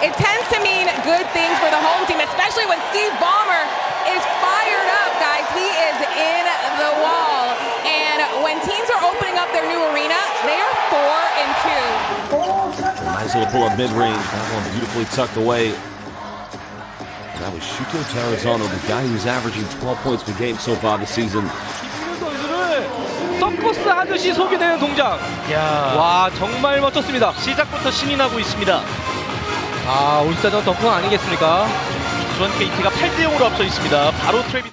it tends to mean good things for the home team, especially when Steve Ballmer is fired up, guys. He is in the wall. And when teams are opening up their new arena, they are four and two. Nice little pull up mid range. That one beautifully tucked away. That was Shuto Tarazano, the guy who's averaging 12 points per game so far this season. 서커스 와 정말 멋졌습니다. 시작부터 신이 나고 있습니다. 아 올스타전 덕분 아니겠습니까? 수원 KT가 8대 0으로 앞서 있습니다. 바로 트레비